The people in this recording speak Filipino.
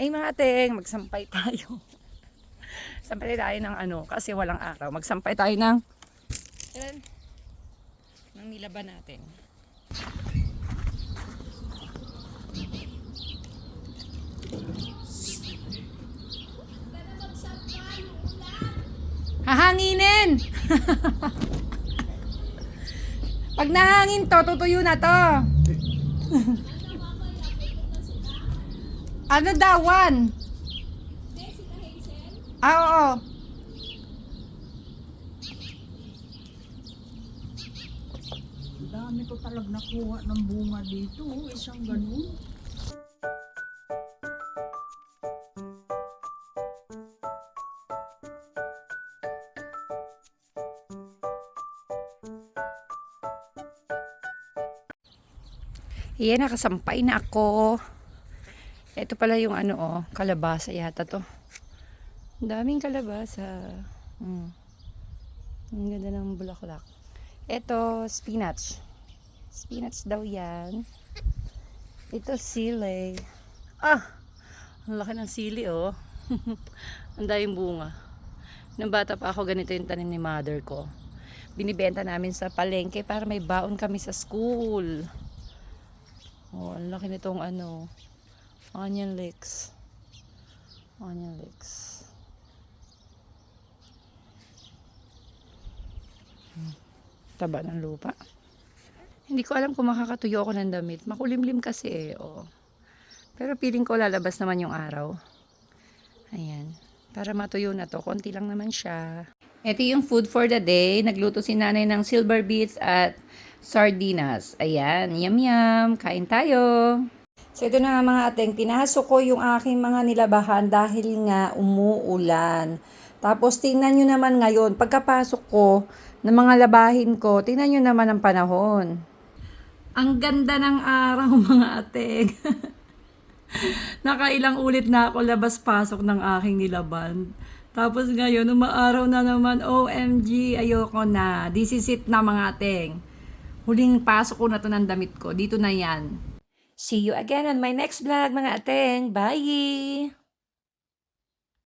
Ay mga teng, magsampay tayo. Sampay tayo ng ano, kasi walang araw. Magsampay tayo ng, ilan? Ng nilaban natin. Hahanginin! Pag nahangin to, tutuyo na to. ano dawan? Ah, oo. Dami ko talag nakuha ng bunga dito. oh, Isang ganun. Iyan, nakasampay na ako. Ito pala yung ano oh, kalabasa yata to. Daming kalabasa. Mm. Ang ganda ng bulaklak. Ito, spinach. Spinach daw yan. Ito, sili. Ah! Ang laki ng sili oh. ang daming bunga. Nung bata pa ako, ganito yung tanim ni mother ko. Binibenta namin sa palengke para may baon kami sa school. Oh, ang laki nitong ano, onion leeks. Onion leeks. Hmm, Taba ng lupa. Hindi ko alam kung makakatuyo ako ng damit. Makulimlim kasi eh. Oh. Pero feeling ko lalabas naman yung araw. Ayan. Para matuyo na to. Konti lang naman siya. Ito yung food for the day. Nagluto si nanay ng silver beets at sardinas. Ayan, yum yum. Kain tayo. So ito na nga mga ateng, pinasok ko yung aking mga nilabahan dahil nga umuulan. Tapos tingnan nyo naman ngayon, pagkapasok ko ng mga labahin ko, tingnan nyo naman ang panahon. Ang ganda ng araw mga ateng. Nakailang ulit na ako labas-pasok ng aking nilaban. Tapos ngayon, umaaraw na naman, OMG, ayoko na. This is it na mga ateng. Huling pasok ko na to ng damit ko. Dito na yan. See you again on my next vlog mga ateng. Bye!